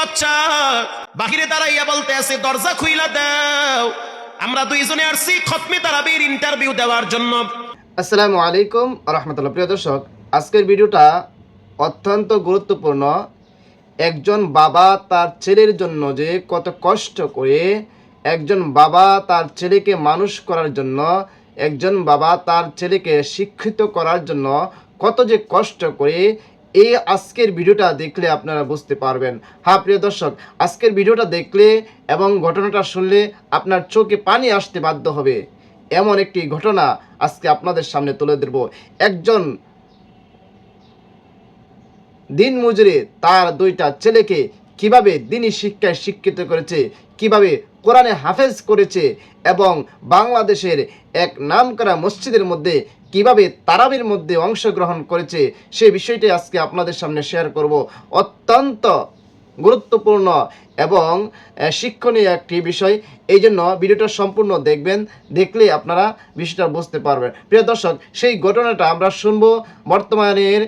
বাচ্চা। বাহিরে দাঁড়াইয়া বলতে আছে, দরজা খুইলা দাও। আমরা দুইজনে আসছি খতমে তারাবির ইন্টারভিউ দেওয়ার জন্য। আসসালামু আলাইকুম রহমতুল্লাহ, প্রিয় দর্শক। আজকের ভিডিওটা অত্যন্ত গুরুত্বপূর্ণ। একজন বাবা তার ছেলের জন্য যে কত কষ্ট করে একজন বাবা তার ছেলেকে মানুষ করার জন্য, একজন বাবা তার ছেলেকে শিক্ষিত করার জন্য কত যে কষ্ট করে এই আজকের ভিডিওটা দেখলে আপনারা বুঝতে পারবেন। হ্যাঁ প্রিয় দর্শক, আজকের ভিডিওটা দেখলে এবং ঘটনাটা শুনলে আপনার চোখে পানি আসতে বাধ্য হবে। এমন একটি ঘটনা আজকে আপনাদের সামনে তুলে ধরব। একজন দিন মজুরে তার দুইটা ছেলেকে কীভাবে দিনই শিক্ষায় শিক্ষিত করেছে, কীভাবে কোরআনে হাফেজ করেছে এবং বাংলাদেশের এক নামকরা মসজিদের মধ্যে কীভাবে তারাবির মধ্যে অংশগ্রহণ করেছে সেই বিষয়টি আজকে আপনাদের সামনে শেয়ার করব। অত্যন্ত গুরুত্বপূর্ণ এবং শিক্ষণীয় একটি বিষয়। এই জন্য ভিডিওটা সম্পূর্ণ দেখবেন, দেখলে আপনারা বিষয়টা বুঝতে পারবেন। প্রিয় দর্শক, সেই ঘটনাটা আমরা শুনব বর্তমানের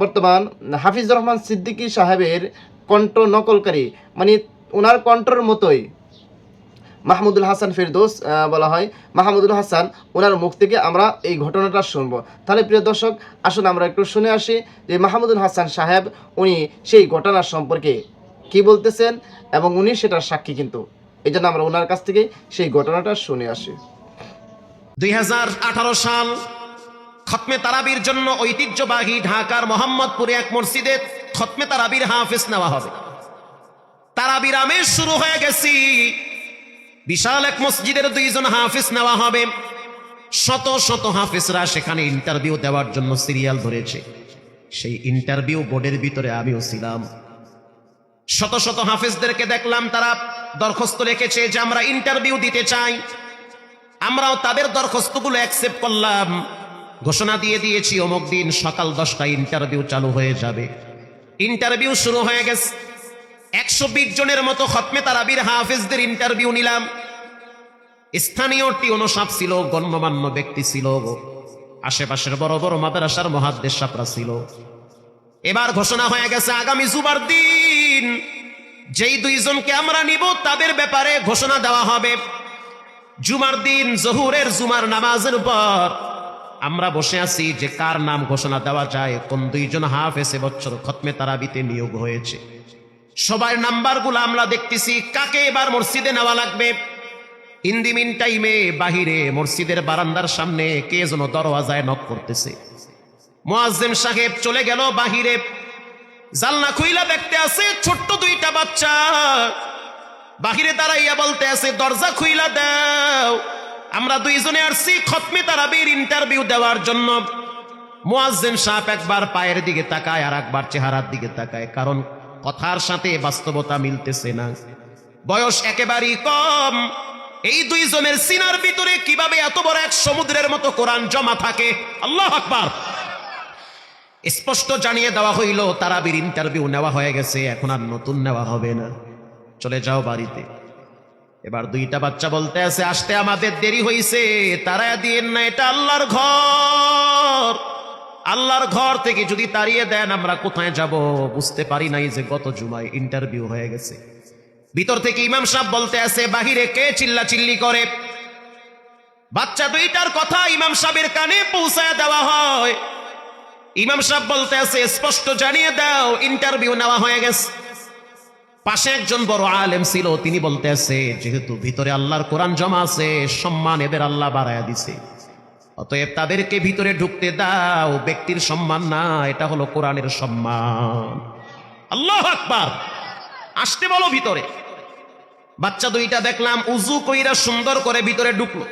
বর্তমান হাফিজুর রহমান সিদ্দিকী সাহেবের কণ্ঠ নকলকারী। মানে ওনার কণ্ঠর মতোই। মাহমুদুল হাসান ফেরদৌস বলা হয়। মাহমুদুল হাসান ওনার মুখ থেকে আমরা এই ঘটনাটা শুনব। তাহলে প্রিয় দর্শক, আসুন আমরা একটু শুনে আসি যে মাহমুদুল হাসান সাহেব, উনি সেই ঘটনা সম্পর্কে কি বলতেছেন এবং উনি সেটার সাক্ষী কিন্তু। এই জন্য আমরা ওনার কাছ থেকে সেই ঘটনাটা শুনে আসি। দুই হাজার আঠারো সাল খতমে তারাবির জন্য ঐতিহ্যবাহী ঢাকার মোহাম্মদপুরে এক মসজিদে খতমে তারাবির হাফেজ নেওয়া হবে। তারাবির আমেজ শুরু হয়ে গেছি। বিশাল এক মসজিদের দুইজন হাফিজ নেওয়া হবে। শত শত হাফিজরা সেখানে ইন্টারভিউ দেওয়ার জন্য সিরিয়াল ধরেছে। সেই ইন্টারভিউ বোর্ডের ভিতরে আমিও ছিলাম। শত শত হাফিজদেরকে দেখলাম, তারা দরখাস্ত রেখেছে যে আমরা ইন্টারভিউ দিতে চাই। আমরাও তাদের দরখাস্তগুলো অ্যাকসেপ্ট করলাম। ঘোষণা দিয়ে দিয়েছি, অমুক দিন সকাল দশটায় ইন্টারভিউ চালু হয়ে যাবে। ইন্টারভিউ শুরু হয়ে গেছে। একশো বিশ জনের মতো খতমে তারাবির হাফেজদের ইন্টারভিউ নিলাম। স্থানীয় টিউনো সাপ ছিল, গণ্যমান্য ব্যক্তি ছিল, আশেপাশের বড় বড় মাদ্রাসার মহাদ্দেশ সাপরা ছিল। এবার ঘোষণা হয়ে গেছে, আগামী জুবার দিন যেই দুইজনকে আমরা নিব, তাদের ব্যাপারে ঘোষণা দেওয়া হবে। জুমার দিন, জহুরের জুমার নামাজের পর আমরা বসে আছি যে কার নাম ঘোষণা দেওয়া যায়, কোন দুইজন হাফ এসে বছর খতমে তারাবিতে নিয়োগ হয়েছে। সবার নাম্বারগুলো আমরা দেখতেছি, কাকে এবার মসজিদে নেওয়া লাগবে। ইন দি মিন টাইমে বাহিরে মসজিদের বারান্দার সামনে কে যেন দরওয়াজায় নক করতেছে। মোয়াজ্জেম সাহেব চলে গেল বাহিরে। জালনা খুইলা দেখতে আছে, ছোট্ট দুইটা বাচ্চা। বাহিরে দাঁড়াইয়া বলতে আছে, দরজা খুইলা দাও। আমরা দুইজনে আসছি খতমে তারাবির ইন্টারভিউ দেওয়ার জন্য। মুয়াজ্জিন সাহেব একবার পায়ের দিকে তাকায় আর একবার চেহারার দিকে তাকায়, কারণ কথার সাথে বাস্তবতা মিলতেছে না। বয়স একেবারেই কম। এই দুইজনের সিনার ভিতরে কীভাবে এত বড় এক সমুদ্রের মতো কোরআন জমা থাকে? আল্লাহ আকবার। স্পষ্ট জানিয়ে দেওয়া হইল, তারাবির ইন্টারভিউ নেওয়া হয়ে গেছে, এখন আর নতুন নেওয়া হবে না। চলে যাও বাড়িতে। এবার দুইটা বাচ্চা বলতে আছে, আসতে আমাদের দেরি হইছে তারা দিন না, এটা আল্লাহর ঘর। আল্লাহর ঘর থেকে যদি তাড়িয়ে দেন, আমরা কোথায় যাব? বুঝতে পারি নাই যে গত জুমায় ইন্টারভিউ হয়ে গেছে। ভিতর থেকে ইমাম সাহেব বলতে আছে, বাহিরে কে চিল্লা চিল্লি করে? বাচ্চা দুইটার কথা ইমাম সাহেবের কানে পৌঁছায় দেওয়া হয়। ইমাম সাহেব বলতে আছে, স্পষ্ট জানিয়ে দাও ইন্টারভিউ নেওয়া হয়ে গেছে। পাশে একজন বড় আলেম ছিল, তিনি বলতে আছে, যেহেতু ভিতরে আল্লাহর কোরআন জমা আছে, সম্মান এদের আল্লাহ বাড়ায়া দিছে। অতএব তাদেরকে ভিতরে ঢুকতে দাও, ব্যক্তির সম্মান না, এটা হলো কোরআনের সম্মান। আল্লাহ আকবার! আসতে বলো ভিতরে। বাচ্চা দুইটা দেখলাম, উজু কইরা সুন্দর করে ভিতরে ঢুকলো।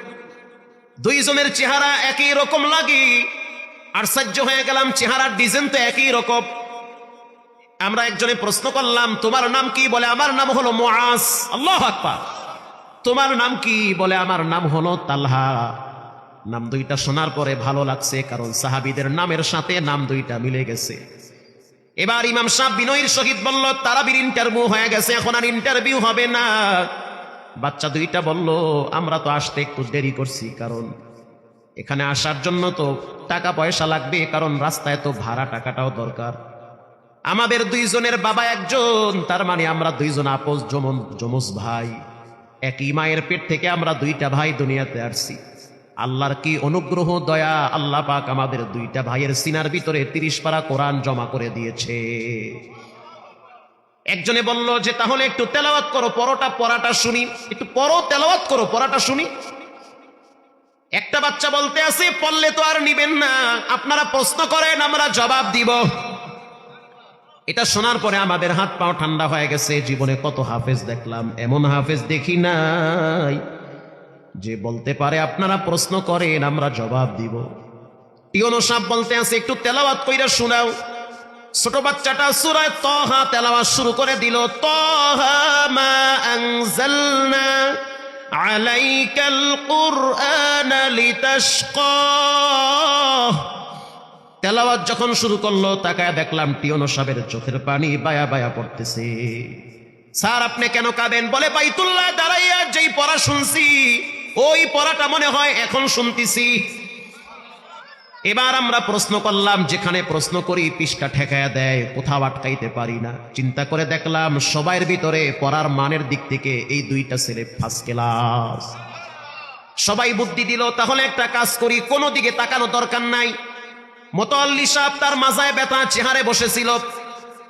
দুইজনের চেহারা একই রকম লাগে, আশ্চর্য হয়ে গেলাম, চেহারার ডিজাইন তো একই রকম। আমরা একজনে প্রশ্ন করলাম, তোমার নাম কি? বলে, আমার নাম হলো মোয়াস আল্লাহ আকবার। তোমার নাম কি? বলে, আমার নাম হলো তালহা। নাম দুইটা শোনার পরে ভালো লাগছে, কারণ সাহাবিদের নামের সাথে নাম দুইটা মিলে গেছে। এবার ইমাম সাহেব বিনয়ের সহিত বলল, তারাবির ইন্টারভিউ হয়ে গেছে, এখন আর ইন্টারভিউ হবে না। বাচ্চা দুইটা বলল, আমরা তো আসতে একটু দেরি করছি, কারণ এখানে আসার জন্য তো টাকা পয়সা লাগবে, কারণ রাস্তায় তো ভাড়া টাকাটাও দরকার। আমাদের দুইজনের বাবা একজন, তার মানে আমরা দুইজন আপোষ জমন যমজ ভাই। একই মায়ের পেট থেকে আমরা দুইটা ভাই দুনিয়াতে আসছি। আল্লাহর কি অনুগ্রহ, দয়া? আল্লাহ পাক আমাদের দুইটা ভাইয়ের সিনার ভিতরে তিরিশ পারা কোরআন জমা করে দিয়েছে। একজনে বলল যে, তাহলে একটু তেলাওয়াত করো, পরোটা পড়াটা শুনি। একটু পরো, তেলাওয়াত করো পড়াটা শুনি। একটা বাচ্চা বলতে আছে, পড়লে তো আর নিবেন না। আপনারা প্রশ্ন করেন, আমরা জবাব দিব। এটা শোনার পরে আমাদের হাত পাও ঠান্ডা হয়ে গেছে, জীবনে কত হাফেজ দেখলাম, এমন হাফেজ দেখি নাই। যে বলতে পারে আপনারা প্রশ্ন করেন, আমরা জবাব দিব। টিওনো সাপ বলতে আছে, একটু তেলাওয়াত কইরা শোনাও। ছোট বাচ্চাটা সুরায় তহা তেলাওয়াত শুরু করে দিল, তহা মা আনজালনা আলাইকাল কুরআন লিতাশকা। তেলাওয়াত যখন শুরু করল, তাকায় দেখলাম টিওনো সাহেবের চোখের পানি বায়া বায়া পড়তেছে। স্যার, আপনি কেন কাঁদেন? বলে, বাইতুল্লাহ দাঁড়াইয়া যেই পড়া শুনছি ওই পড়াটা মনে হয় এখন শুনতেছি। এবার আমরা প্রশ্ন করলাম, যেখানে প্রশ্ন করি পিসটা ঠেকায়া দেয়, কোথাও আটকাইতে পারি না। চিন্তা করে দেখলাম, সবাইয়ের ভিতরে পড়ার মানের দিক থেকে এই দুইটা ছেলে ফার্স্ট ক্লাস সবাই বুদ্ধি দিল, তাহলে একটা কাজ করি, কোনো দিকে তাকানো দরকার নাই। মোতাল্লি সাহেব তার মাজায় ব্যথা চেহারে বসেছিল।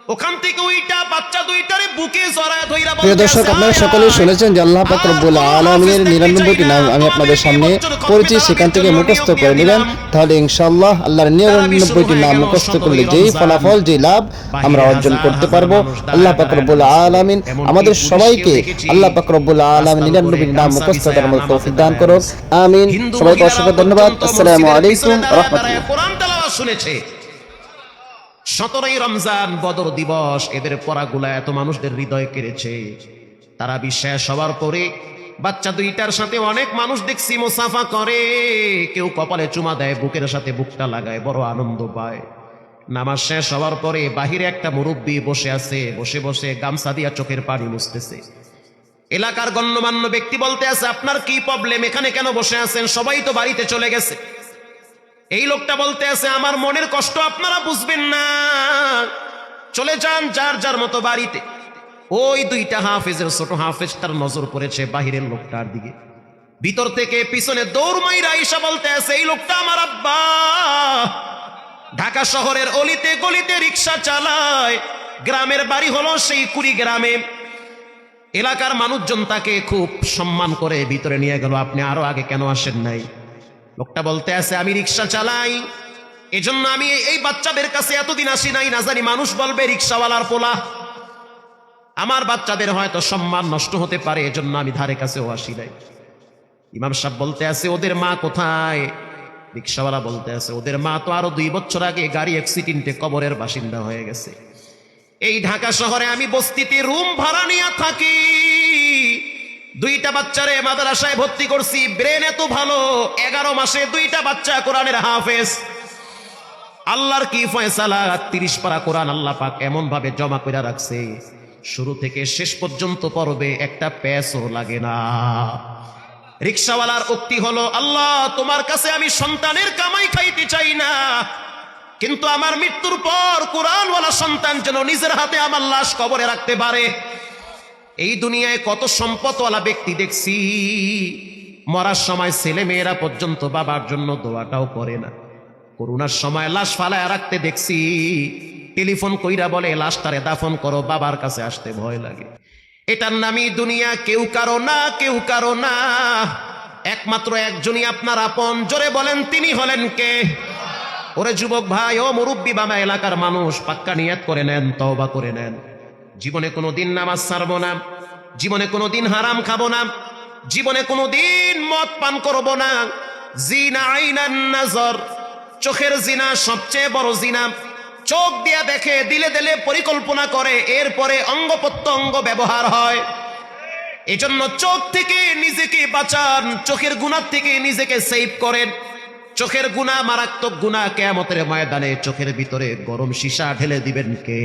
ওখান থেকে ওইটা বাচ্চা দুইটারে বুকে জড়ায় ধইরা প্রিয় দর্শক আপনারা সকলেই শুনেছেন যে আল্লাহ পাক রব্বুল আলামিনের নিরানব্বইটি নাম আমি আপনাদের সামনে পড়েছি সেখান থেকে মুখস্থ করে নেবেন। তাহলে ইনশাআল্লাহ আল্লাহর নিরানব্বইটি নাম মুখস্থ করলে যেই ফলাফল যে লাভ আমরা অর্জন করতে পারব। আল্লাহ পাক রব্বুল আলামিন আমাদের সবাইকে আল্লাহ পাক রব্বুল আলামিন নিরানব্বইটি নাম মুখস্থ করার মতো তৌফিক দান করুন। আমিন। সবাইকে অসংখ্য ধন্যবাদ। আসসালামু আলাইকুম রাহমাতুল্লাহ। কোরআন তেলাওয়াত শুনেছে। সতেরোই রমজান বদর দিবস, এদের পড়াগুলা এত মানুষদের হৃদয় কেড়েছে। তারা বিশ্বাস হওয়ার পরে বাচ্চা দুইটার সাথে অনেক মানুষ দেখছি মুসাফা করে। কেউ কপালে চুমা দেয়, বুকের সাথে বুকটা লাগায়, বড় আনন্দ পায়। নামাজ শেষ হওয়ার পরে বাহিরে একটা মুরব্বী বসে আছে, বসে বসে গামছা দিয়া চোখের পানি মুছতেছে। এলাকার গণ্যমান্য ব্যক্তি বলতে আছে, আপনার কি প্রবলেম এখানে কেন বসে আছেন? সবাই তো বাড়িতে চলে গেছে। এই লোকটা বলতে আছে, আমার মনের কষ্ট আপনারা বুঝবেন না। চলে যান যার যার মতো বাড়িতে। ওই দুইটা হাফেজের ছোট হাফেজ তার নজর পড়েছে বাহিরের লোকটার দিকে। ভিতর থেকে পিছনে দৌড় মাইরা ঈশা বলতে আছে এই লোকটা আমার আব্বা। ঢাকা শহরের অলিতে গলিতে রিক্সা চালায়। গ্রামের বাড়ি হলো সেই কুড়ি গ্রামে এলাকার মানুষজন তাকে খুব সম্মান করে ভিতরে নিয়ে গেল, আপনি আরও আগে কেন আসেন নাই? লোকটা বলতে আছে আমি রিক্সা চালাই এজন্য আমি এই- বাচ্চাদের কাছে এতদিন আসি নাই, না জানি মানুষ বলবে রিক্সাওয়ালার পোলা। আমার বাচ্চাদের হয়তো সম্মান নষ্ট হতে পারে, এজন্য আমি ধারে কাছেও আসি নাই। ইমাম সাহেব বলতে আছে, ওদের মা কোথায়? রিক্সাওয়ালা বলতে আছে, ওদের মা তো আরও দুই বছর আগে গাড়ি অ্যাক্সিডেন্টে কবরের বাসিন্দা হয়ে গেছে। এই ঢাকা শহরে আমি বস্তিতে রুম ভাড়া নিয়ে থাকি। দুইটা বাচ্চারে মাদ্রাসায় ভর্তি করছি, ব্রেন এত ভালো, এগারো মাসে দুইটা বাচ্চা কোরআনের হাফেজ। আল্লাহর কি ফয়সালা? তিরিশ পারা কোরআন আল্লাহ পাক এমন ভাবে জমা করে রাখছে। শুরু থেকে শেষ পর্যন্ত পর্বে একটা প্যাসও লাগে না। রিক্সাওয়ালার উক্তি হলো, আল্লাহ, তোমার কাছে আমি সন্তানের কামাই খাইতে চাই না। কিন্তু আমার মৃত্যুর পর কোরআনওয়ালা সন্তান যেন নিজের হাতে আমার লাশ কবরে রাখতে পারে। এই দুনিয়ায় কত সম্পদওয়ালা ব্যক্তি দেখছি, মরার সময় ছেলে মেয়েরা পর্যন্ত বাবার জন্য দোয়াটাও করে না। করোনার সময় লাশ ফালায় রাখতে দেখছি, টেলিফোন কইরা বলে, লাশটারে দাফন করো, বাবার কাছে আসতে ভয় লাগে। এটার নামই দুনিয়া, কেউ কারও না, কেউ কারও না। একমাত্র একজনই আপনার আপন। জোরে বলেন, তিনি হলেন কে? ওরে যুবক ভাই, ও মুরব্বী বাবা, এলাকার মানুষ, পাক্কা নিয়াত করে নেন, তওবা করে নেন। জীবনে কোনো দিন নামাজ ছাড়বো না, জীবনে কোনো দিন হারাম খাব না, জীবনে কোনো দিন মদ পান করব না। জিনা আইনান নজর চোখের জিনা, সবচেয়ে বড় জিনা। চোখ দিয়া দেখে, দিলে দিলে পরিকল্পনা করে, এরপরে অঙ্গ প্রত্যঙ্গ ব্যবহার হয়। এজন্য চোখ থেকে নিজেকে বাঁচান, চোখের গুণার থেকে নিজেকে সেভ করেন। চোখের গুণা, মারাত্মক গুণা, কেয়ামতের ময়দানে চোখের ভিতরে গরম সীসা ঢেলে দিবেন কে?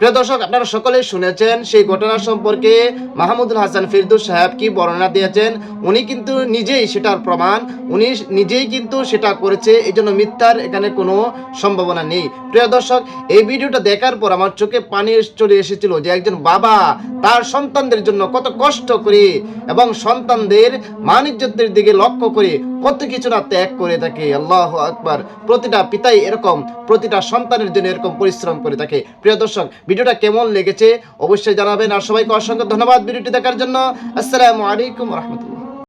প্রিয় দর্শক, আপনারা সকলেই শুনেছেন সেই ঘটনা সম্পর্কে মাহমুদুল হাসান ফিরদুস সাহেব কি বর্ণনা দিয়েছেন। উনি কিন্তু নিজেই সেটার প্রমাণ, উনি নিজেই কিন্তু সেটা করেছে এই জন্য মিথ্যার এখানে কোনো সম্ভাবনা নেই। প্রিয় দর্শক, এই ভিডিওটা দেখার পর আমার চোখে পানি চলে এসেছিল যে একজন বাবা তার সন্তানদের জন্য কত কষ্ট করে এবং সন্তানদের মানিজ্যতের দিকে লক্ষ্য করে কত কিছু না ত্যাগ করে থাকে। আল্লাহ আকবার। প্রতিটা পিতাই এরকম, প্রতিটা সন্তানের জন্য এরকম পরিশ্রম করে থাকে। প্রিয় দর্শক, ভিডিওটা কেমন লেগেছে অবশ্যই জানাবেন। আর সবাইকে অসংখ্য ধন্যবাদ ভিডিওটি দেখার জন্য। আসসালামু আলাইকুম রহমতুল্লাহ।